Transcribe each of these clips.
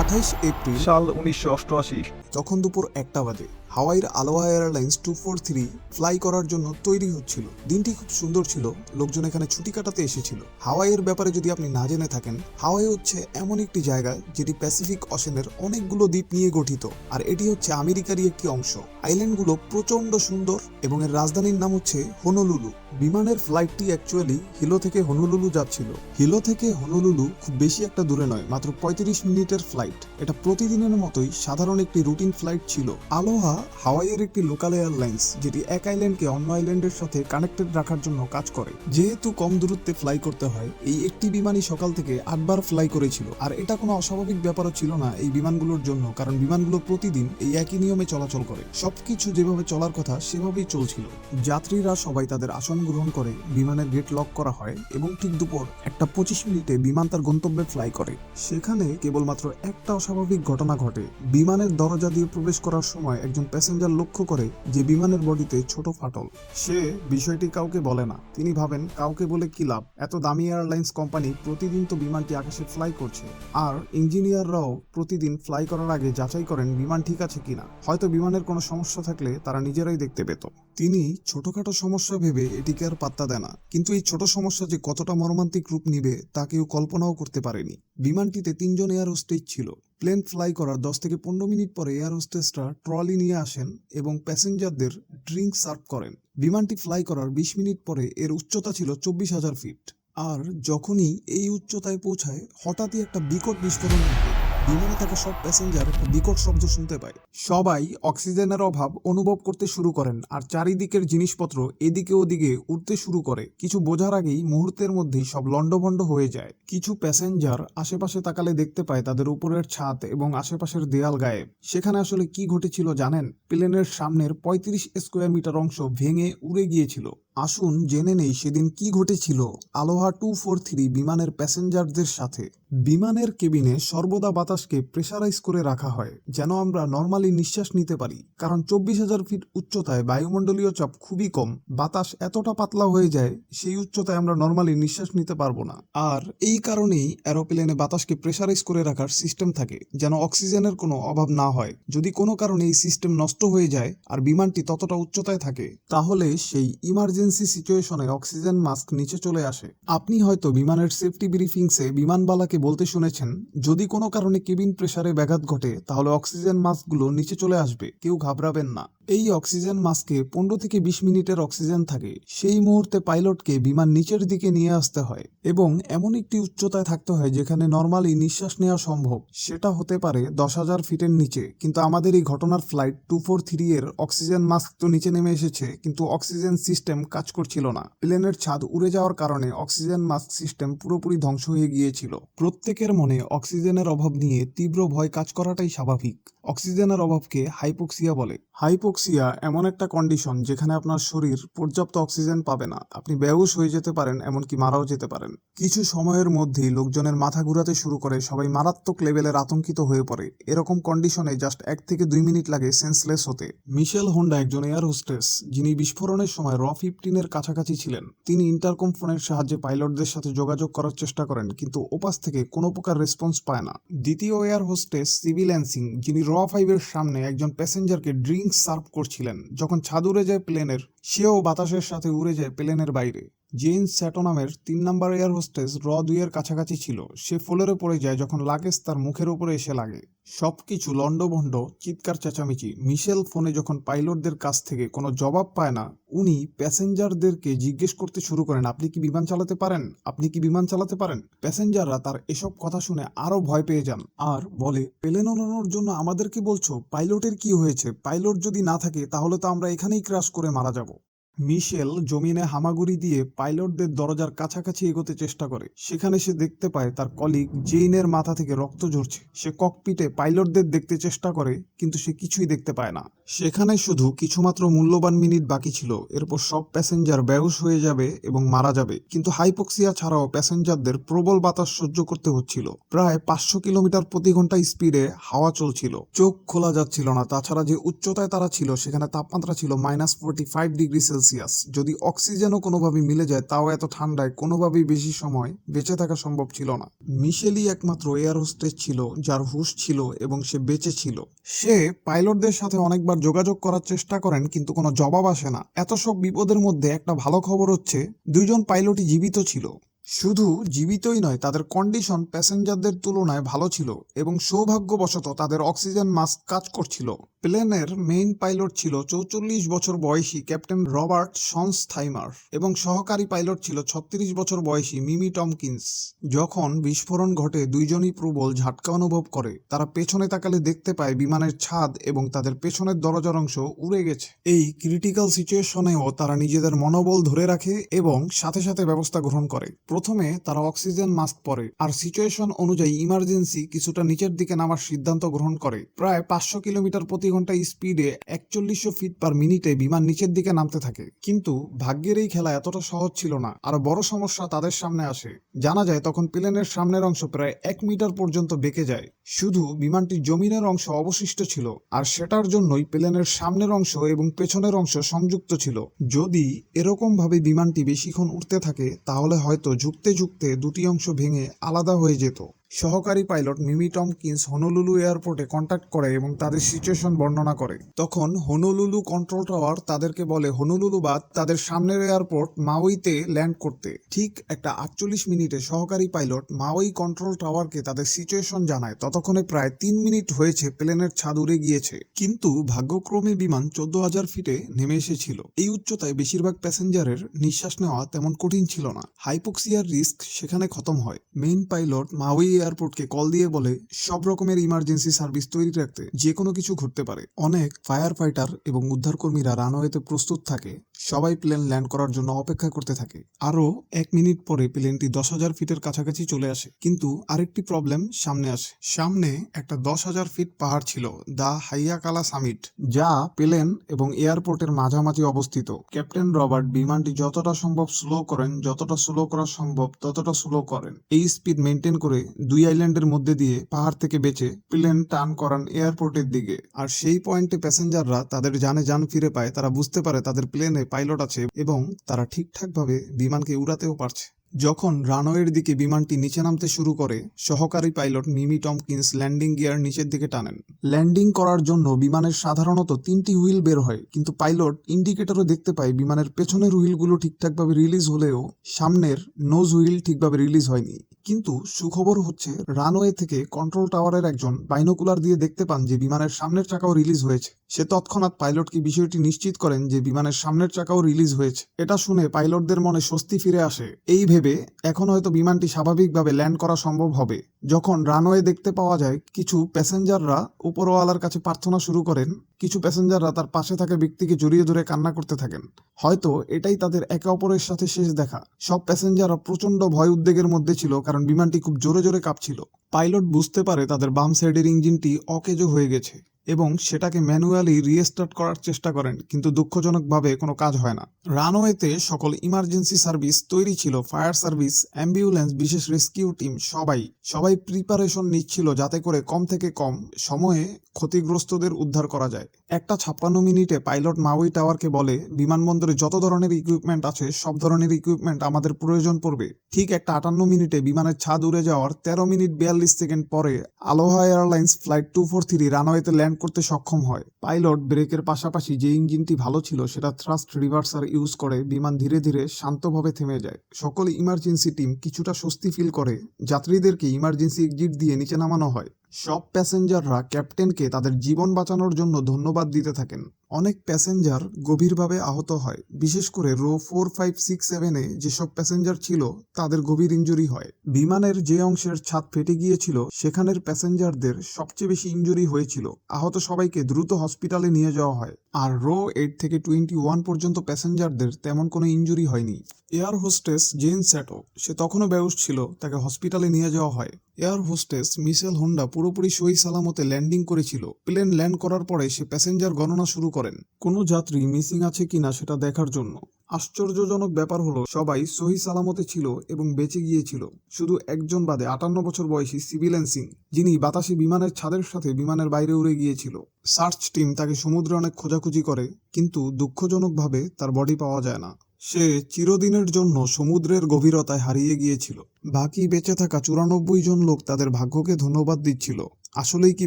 আঠাইশ এপ্রিল সাল উনিশশো অষ্টআশি। তখন দুপুর একটা বাজে। হাওয়াইয়ের Aloha Airlines two four three fly করার জন্য তৈরি হচ্ছিল। দিনটি খুব সুন্দর ছিল, লোকজন এখানে ছুটি কাটাতে এসেছিল। হাওয়াইয়ের ব্যাপারে যদি আপনি না জেনে থাকেন, হাওয়াই হচ্ছে এমন একটি জায়গা যেটি প্যাসিফিক অশেনের অনেকগুলো দ্বীপ নিয়ে গঠিত, আর এটি হচ্ছে আমেরিকারই একটি অংশ। আইল্যান্ডগুলো প্রচণ্ড সুন্দর এবং এর রাজধানীর নাম হচ্ছে হনুলুলু। বিমানের ফ্লাইটটি অ্যাকচুয়ালি হিলো থেকে হনুলুলু যাচ্ছিল। হিলো থেকে হনুলুলু খুব বেশি একটা দূরে নয়, মাত্র পঁয়ত্রিশ মিনিটের ফ্লাইট। এটা প্রতিদিনের মতোই সাধারণ একটি রুটিন ফ্লাইট ছিল। আলোহা হাওয়াইয়ের একটি লোকাল এয়ারলাইন্স যেটি এক আইল্যান্ডকে অন্য আইল্যান্ডের সাথে কানেক্টেড রাখার জন্য কাজ করে। যেহেতু কম দূরত্বে ফ্লাই করতে হয়, এই একটি বিমানই সকাল থেকে আটবার ফ্লাই করেছিল। আর এটা কোনো অস্বাভাবিক ব্যাপারও ছিল না এই বিমানগুলোর জন্য, কারণ বিমানগুলো প্রতিদিন এই একই নিয়মে চলাচল করে। সবকিছু যেভাবে চলার কথা, সেভাবেই চলছিল। যাত্রীরা সবাই তাদের আসন গ্রহণ করে, বিমানের গেট লক করা হয় এবং ঠিক দুপুর একটা পঁচিশ মিনিটে বিমান তার গন্তব্যে ফ্লাই করে। সেখানে কেবলমাত্র একটা অস্বাভাবিক ঘটনা ঘটে। বিমানের দরজা দিয়ে প্রবেশ করার সময় একজন প্যাসেঞ্জার লক্ষ্য করে যে বিমানের বডিতে ছোট ফাটল। সে বিষয়টি কাউকে বলে না। তিনি ভাবেন, কাউকে বলে কি লাভ? এত দামি এয়ারলাইন্স কোম্পানি প্রতিদিন তো বিমানটি আকাশে ফ্লাই করছে। আর ইঞ্জিনিয়াররাও প্রতিদিন ফ্লাই করার আগে যাচাই করেন বিমান ঠিক আছে কিনা। হয়তো বিমানের কোনো সমস্যা থাকলে তারা নিজেরাই দেখতে পেত। তিনি ছোটখাটো সমস্যা ভেবে এটিকে আর পাত্তা দেয় না। কিন্তু এই ছোট সমস্যা যে কতটা মর্মান্তিক রূপ নিবে তা কেউ কল্পনাও করতে পারেনি। বিমানটিতে তিনজন এয়ার হোস্টেজ ছিল। প্লেন ফ্লাই করার দশ থেকে পনেরো মিনিট পরে এয়ার হোস্টেসরা ট্রলি নিয়ে আসেন এবং প্যাসেঞ্জারদের ড্রিঙ্ক সার্ভ করেন। বিমানটি ফ্লাই করার বিশ মিনিট পরে এর উচ্চতা ছিল চব্বিশ হাজার ফিট। আর যখনই এই উচ্চতায় পৌঁছায়, হঠাৎই একটা বিকট বিস্ফোরণ ঘটে। বিমানে থাকা সব প্যাসেঞ্জার বিকট শব্দ শুনতে পায়। সবাই অক্সিজেনের অভাব অনুভব করতে শুরু করেন আর চারিদিকের জিনিসপত্র এদিকে ওদিকে উঠতে শুরু করে। কিছু বোঝার আগেই মুহূর্তের মধ্যেই সব লন্ডভন্ড হয়ে যায়। কিছু প্যাসেঞ্জার আশেপাশে তাকালে দেখতে পায় তাদের উপরের ছাদ এবং আশেপাশের দেয়াল গায়েব সেখানে আসলে কি ঘটেছিল জানেন? প্লেনের সামনের পঁয়ত্রিশ স্কোয়ার মিটার অংশ ভেঙে উড়ে গিয়েছিল। আসুন জেনে নেই সেদিন কি ঘটেছিল। আলোহা টু ফোর থ্রি বিমানের প্যাসেঞ্জারদের সাথে। বিমানের কেবিনে সর্বদা বাতাসকে প্রেসারাইজ করে রাখা হয়, যেন আমরা নর্মালি নিঃশ্বাস নিতে পারি, কারণ চব্বিশ হাজার ফিট উচ্চতায় বায়ুমণ্ডলীয় চাপ খুবই কম। বাতাস এতটা পাতলা হয়ে যায়, সেই উচ্চতায় আমরা নর্মালি নিঃশ্বাস নিতে পারব না। আর এই কারণেই অ্যারোপ্লেনে বাতাসকে প্রেসারাইজ করে রাখার সিস্টেম থাকে, যেন অক্সিজেনের কোনো অভাব না হয়। যদি কোনো কারণে এই সিস্টেম নষ্ট হয়ে যায়, আর বিমানটি ততটা উচ্চতায় থাকে, তাহলে সেই ইমার্জেন্সি সিচুয়েশনে অক্সিজেন মাস্ক নিচে চলে আসে। আপনি হয়তো বিমানের সেফটি ব্রিফিংসে বিমানবালাকে বলতে শুনেছেন, যদি কোনো কারণে কেবিন প্রেসারে ব্যাঘাত ঘটে, তাহলে অক্সিজেন মাস্কগুলো নিচে চলে আসবে, কেউ ঘাবড়াবেন না। এই অক্সিজেন মাস্কে পনেরো থেকে বিশ মিনিটের অক্সিজেন থাকে, সেই মুহূর্তে পাইলটকে বিমান নিচের দিকে নিয়ে আসতে হয় এবং এমন একটি উচ্চতায় থাকতে হয় যেখানে নর্মালি নিঃশ্বাস নেওয়া সম্ভব। সেটা হতে পারে দশ হাজার ফিটের নিচে, কিন্তু আমাদের এই ঘটনার ফ্লাইট টু ফোর থ্রি এর অক্সিজেন মাস্ক তো নিচে নেমে এসেছে, কিন্তু অক্সিজেন সিস্টেম কাজ করছিল না। প্লেনের ছাদ উড়ে যাওয়ার কারণে অক্সিজেন মাস্ক সিস্টেম পুরোপুরি ধ্বংস হয়ে গিয়েছিল। প্রত্যেকের মনে অক্সিজেনের অভাব নিয়ে তীব্র ভয় কাজ করাটাই স্বাভাবিক। অক্সিজেনের অভাবকে হাইপোক্সিয়া বলে। হাইপোক্সিয়া এমন একটা কন্ডিশন যেখানে আপনার শরীর পর্যাপ্ত অক্সিজেন পাবে না। আপনি বেহুশ হয়ে যেতে পারেন, এমনকি মারাও যেতে পারেন। কিছু সময়ের মধ্যেই লোকজনের মাথা ঘুরাতে শুরু করে, সবাই মারাত্মক লেভেলের আতঙ্কিত হয়ে পড়ে। এরকম কন্ডিশনে জাস্ট এক থেকে দুই মিনিট লাগে সেন্সলেস হতে। মিশেল হোন্ডা একজন এয়ার হোস্টেস, যিনি বিস্ফোরণের সময় র ফিফটিনের কাছাকাছি ছিলেন। তিনি ইন্টারকম ফোনের সাহায্যে পাইলটদের সাথে যোগাযোগ করার চেষ্টা করেন, কিন্তু ওপাস থেকে কোনো প্রকার রেসপন্স পায় না। দ্বিতীয় এয়ার হোস্টেস সিভিল অ্যান্সিং যিনি র ফাইভের সামনে একজন প্যাসেঞ্জারকে ড্রিঙ্কস সার্ভ করছিলেন, যখন ছাদ উড়ে যায় প্লেনের, সেও বাতাসের সাথে উড়ে যায় প্লেনের বাইরে। জেমস স্যাটো নামের তিন নম্বর এয়ার হোস্টেস র দুইয়ের কাছাকাছি ছিল। সে ফ্লোরে পড়ে যায় যখন লাগেজ তার মুখের উপরে এসে লাগে। সবকিছু লন্ডভন্ড চিৎকার চেঁচামেচি, মিশেল ফোনে যখন পাইলটদের কাছ থেকে কোনো জবাব পায় না, উনি প্যাসেঞ্জারদেরকে জিজ্ঞেস করতে শুরু করেন, আপনি কি বিমান চালাতে পারেন? আপনি কি বিমান চালাতে পারেন? প্যাসেঞ্জাররা তার এসব কথা শুনে আরও ভয় পেয়ে যান, আর বলে প্লেন ওড়ানোর জন্য আমাদেরকে বলছো? পাইলটের কি হয়েছে? পাইলট যদি না থাকে, তাহলে তো আমরা এখানেই ক্রাশ করে মারা যাব। মিশেল জমিনে হামাগুড়ি দিয়ে পাইলটদের দরজার কাছাকাছি এগোতে চেষ্টা করে। সেখানে সে দেখতে পায় তার কলিগ জেইনের মাথা থেকে রক্ত ঝরছে। সে ককপিটে পাইলটদের দেখতে চেষ্টা করে, কিন্তু সে কিছুই দেখতে পায় না। সেখানে শুধু কিছুমাত্র মূল্যবান মিনিট বাকি ছিল। এরপর সব প্যাসেঞ্জার বেহুশ হয়ে যাবে এবং মারা যাবে। কিন্তু হাইপোক্সিয়া ছাড়াও প্যাসেঞ্জারদের প্রবল বাতাস সহ্য করতে হচ্ছিল। প্রায় পাঁচশো কিলোমিটার প্রতি ঘণ্টা স্পিডে হাওয়া চলছিল। চোখ খোলা যাচ্ছিল না। তাছাড়া যে উচ্চতায় তারা ছিল, সেখানে তাপমাত্রা ছিল minus forty five degree Celsius. যদি অক্সিজেনও কোনোভাবে মিলে যায়, তাও এত ঠান্ডায় কোনোভাবেই বেশি সময় বেঁচে থাকা সম্ভব ছিল না। মিশেলই একমাত্র এয়ার হোস্টেস ছিল, যার হুশ ছিল এবং সে বেঁচে ছিল। সে পাইলটদের সাথে অনেকবার যোগাযোগ করার চেষ্টা করেন, কিন্তু কোনো জবাব আসে না। এত সব বিপদের মধ্যে একটা ভালো খবর হচ্ছে, দুইজন পাইলটই জীবিত ছিল। শুধু জীবিতই নয়, তাদের কন্ডিশন প্যাসেঞ্জারদের তুলনায় ভালো ছিল এবং সৌভাগ্যবশত তাদের অক্সিজেন মাস্ক কাজ করছিল। প্লেনের মেইন পাইলট ছিল চৌচল্লিশ বছর বয়সী ক্যাপ্টেন রবার্ট সনস্থাইমার এবং সহকারী পাইলট ছিল ছত্রিশ বছর বয়সী মিমি টমকিন্স। যখন বিস্ফোরণ ঘটে, দুইজনই প্রবল ঝাটকা অনুভব করে। তারা পেছনে তাকালে দেখতে পায় বিমানের ছাদ এবং তাদের পেছনের দরজার অংশ উড়ে গেছে। এই ক্রিটিক্যাল সিচুয়েশনেও তারা নিজেদের মনোবল ধরে রাখে এবং সাথে সাথে ব্যবস্থা গ্রহণ করে। প্রথমে তারা অক্সিজেন মাস্ক পরে আর সিচুয়েশন অনুযায়ী ইমার্জেন্সি কিছুটা নিচের দিকে নামার সিদ্ধান্ত গ্রহণ করে। প্রায় পাঁচশো কিলোমিটার প্রতি ঘণ্টা স্পিডে একচল্লিশশো ফিট পার মিনিটে বিমান নিচের দিকে নামতে থাকে। কিন্তু ভাগ্যের এই খেলা এতটা সহজ ছিল না আর বড় সমস্যা তাদের সামনে আসে। জানা যায় তখন প্লেনের সামনের অংশ প্রায় এক মিটার পর্যন্ত বেঁকে যায়। শুধু বিমানটির জমিনের অংশ অবশিষ্ট ছিল, আর সেটার জন্যই প্লেনের সামনের অংশ এবং পেছনের অংশ সংযুক্ত ছিল। যদি এরকম ভাবে বিমানটি বেশিক্ষণ উঠতে থাকে, তাহলে হয়তো ঝুঁকতে ঝুঁকতে দুটি অংশ ভেঙে আলাদা হয়ে যেত। সহকারী পাইলট মিমি টমকিন্স হনুলুলু এয়ারপোর্টে কন্ট্যাক্ট করে এবং তাদের সিচুয়েশন বর্ণনা করে। তখন হনুলুলু কন্ট্রোল টাওয়ার তাদেরকে বলে, হনুলুলু বাদ, তাদের সামনের এয়ারপোর্ট মাউইতে ল্যান্ড করতে। ঠিক একটা আটচল্লিশ মিনিটে সহকারী পাইলট মাউই কন্ট্রোল টাওয়ারকে তাদের সিচুয়েশন জানায়। ততক্ষণে প্রায় তিন মিনিট হয়েছে, প্লেনের ছাদ উড়ে গিয়েছে। কিন্তু ভাগ্যক্রমে বিমান চোদ্দ হাজার ফিটে নেমে এসেছিল। এই উচ্চতায় বেশিরভাগ প্যাসেঞ্জারের নিঃশ্বাস নেওয়া তেমন কঠিন ছিল না। হাইপোক্সিয়ার রিস্ক সেখানে খতম হয়। মেইন পাইলট মাউই এয়ারপোর্টকে কল দিয়ে বলে সব রকমের ইমার্জেন্সি সার্ভিস তৈরি রাখতে যে কোনো কিছু ঘটতে পারে। অনেক ফায়ার ফাইটার এবং উদ্ধারকর্মীরা রানওয়েতে প্রস্তুত থাকে। সবাই প্লেন ল্যান্ড করার জন্য অপেক্ষা করতে থাকে। আরও এক মিনিট পরে প্লেনটি দশ হাজার ফিটের কাছাকাছি চলে আসে, কিন্তু আরেকটি প্রবলেম সামনে আসে। সামনে একটা দশ হাজার ফিট পাহাড় ছিল, দা হাইয়াকালা সামিট, যা প্লেন এবং এয়ারপোর্টের মাঝামাঝি অবস্থিত। ক্যাপ্টেন রবার্ট, বিমানটি যতটা সম্ভব স্লো করেন, যতটা স্লো করা সম্ভব ততটা স্লো করেন। এই স্পিড মেনটেন করে দুই আইল্যান্ডের মধ্যে দিয়ে পাহাড় থেকে বেঁচে প্লেন টার্ন করান এয়ারপোর্টের দিকে। আর সেই পয়েন্টে প্যাসেঞ্জাররা তাদের জানে যান ফিরে পায়, তারা বুঝতে পারে তাদের প্লেনে পাইলট আছে এবং তারা ঠিকঠাকভাবে বিমানকে উড়াতেও পারছে। যখন রানওয়ের দিকে বিমানটি নিচে নামতে শুরু করে, সহকারী pilot Mimi Tompkins landing gear নিচের দিকে টানেন। ল্যান্ডিং করার জন্য বিমানের সাধারণত তিনটি হুইল বের হয়, কিন্তু পাইলট ইন্ডিকেটরও দেখতে পায় বিমানের পেছনের হুইলগুলো ঠিকঠাকভাবে রিলিজ হলেও সামনের নোজ হুইল ঠিকভাবে রিলিজ হয়নি। কিন্তু সুখবর হচ্ছে, রানওয়ে থেকে কন্ট্রোল টাওয়ারের একজন বাইনোকুলার দিয়ে দেখতে পান যে বিমানের সামনের চাকাও রিলিজ হয়েছে। সে তৎক্ষণাৎ পাইলটকে বিষয়টি নিশ্চিত করেন যে বিমানের সামনের চাকাও রিলিজ হয়েছে? এটা শুনে পাইলটদের মনে স্বস্তি ফিরে আসে। এই ভেবে এখন হয়তো বিমানটি স্বাভাবিকভাবে ল্যান্ড করা সম্ভব হবে। যখন রানওয়ে দেখতে পাওয়া যায়, কিছু প্যাসেঞ্জাররা উপরওয়ালার কাছে প্রার্থনা শুরু করেন, কিছু প্যাসেঞ্জাররা তার পাশে থাকা ব্যক্তিকে জড়িয়ে ধরে কান্না করতে থাকেন। হয়তো এটাই তাদের একে অপরের সাথে শেষ দেখা। সব প্যাসেঞ্জাররা প্রচণ্ড ভয় উদ্বেগের মধ্যে ছিল, কারণ বিমানটি খুব জোরে জোরে কাঁপছিল। পাইলট বুঝতে পারে তাদের বাম সাইডের ইঞ্জিনটি অকেজো হয়ে গেছে। এবং সেটাকে ম্যানুয়ালি রিস্টার্ট করার চেষ্টা করেন, কিন্তু দুঃখজনকভাবে কোনো কাজ হয় না। রানওয়েতে সকল ইমার্জেন্সি সার্ভিস তৈরি ছিল, ফায়ার সার্ভিস, অ্যাম্বুলেন্স, বিশেষ রেস্কিউ টিম, সবাই। সবাই প্রিপারেশন নিচ্ছিল যাতে করে কম থেকে কম সময়ে ক্ষতিগ্রস্তদের উদ্ধার করা যায়। একটা ছাপ্পান্ন মিনিটে পাইলট মাউই টাওয়ারকে বলে, বিমানবন্দরে যত ধরনের ইকুইপমেন্ট আছে, সব ধরনের ইকুইপমেন্ট আমাদের প্রয়োজন পড়বে। ঠিক একটা আটান্ন মিনিটে বিমানের ছাদ উড়ে যাওয়ার তেরো মিনিট বিয়াল্লিশ সেকেন্ড পরে Aloha Airlines flight two four three রানওয়েতে land করতে সক্ষম হয়। পাইলট ব্রেকের পাশাপাশি যে ইঞ্জিনটি ভালো ছিল, সেটা থ্রাস্ট রিভার্সার ইউজ করে বিমান ধীরে ধীরে শান্তভাবে থেমে যায়। সকল ইমার্জেন্সি টিম কিছুটা স্বস্তি ফিল করে। যাত্রীদেরকে ইমার্জেন্সি এক্সিট দিয়ে নিচে নামানো হয়। সব প্যাসেঞ্জাররা ক্যাপ্টেনকে তাদের জীবন বাঁচানোর জন্য ধন্যবাদ দিতে থাকেন। অনেক প্যাসেঞ্জার গভীরভাবে আহত হয়, বিশেষ করে রো ফোর ফাইভ সিক্স সেভেনে যেসব প্যাসেঞ্জার ছিল, তাদের গভীর ইঞ্জুরি হয়। বিমানের যে অংশের ছাদ ফেটে গিয়েছিল, সেখানের প্যাসেঞ্জারদের সবচেয়ে বেশি ইঞ্জুরি হয়েছিল। আহত সবাইকে দ্রুত হসপিটালে নিয়ে যাওয়া হয়, আর রো এইট থেকে টোয়েন্টি ওয়ান পর্যন্ত প্যাসেঞ্জারদের তেমন কোনো ইঞ্জুরি হয়নি। এয়ার হোস্টেস জেন স্যাটো, সে তখনও বেউস ছিল, তাকে হসপিটালে নিয়ে যাওয়া হয়। এয়ার হোস্টেস মিশেল হোন্ডা পুরোপুরি সই সালামতে ল্যান্ডিং করেছিল। প্লেন ল্যান্ড করার পরে সে প্যাসেঞ্জার গণনা শুরু করেন। কোনো যাত্রী মিসিং আছে কিনা সেটা দেখার জন্য। আশ্চর্যজনক ব্যাপার হলো, সবাই সহি সালামতে ছিল এবং বেঁচে গিয়েছিল। শুধু একজন বাদে আটান্ন বছর বয়সী সিভিলেন সিং, যিনি বাতাসে বিমানের ছাদের সাথে বিমানের বাইরে উড়ে গিয়েছিল। সার্চ টিম তাকে সমুদ্রে অনেক খোঁজাখুঁজি করে, কিন্তু দুঃখজনকভাবে তার বডি পাওয়া যায় না। সে চিরদিনের জন্য সমুদ্রের গভীরতায় হারিয়ে গিয়েছিল। বাকি বেঁচে থাকা চুরানব্বই জন লোক তাদের ভাগ্যকে ধন্যবাদ দিচ্ছিল। আসলেই কি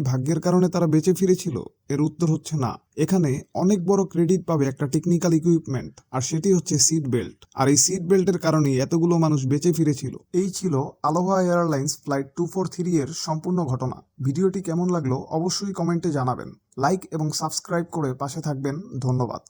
ভাগ্যের কারণে তারা বেঁচে ফিরেছিল? এর উত্তর হচ্ছে না। এখানে অনেক বড় ক্রেডিট পাবে একটা টেকনিক্যাল ইকুইপমেন্ট আর সেটি হচ্ছে সিট বেল্ট আর এই সিট বেল্টের কারণেই এতগুলো মানুষ বেঁচে ফিরেছিল। এই ছিল Aloha Airlines flight two four three এর সম্পূর্ণ ঘটনা। ভিডিওটি কেমন লাগল অবশ্যই কমেন্টে জানাবেন। লাইক এবং সাবস্ক্রাইব করে পাশে থাকবেন। ধন্যবাদ।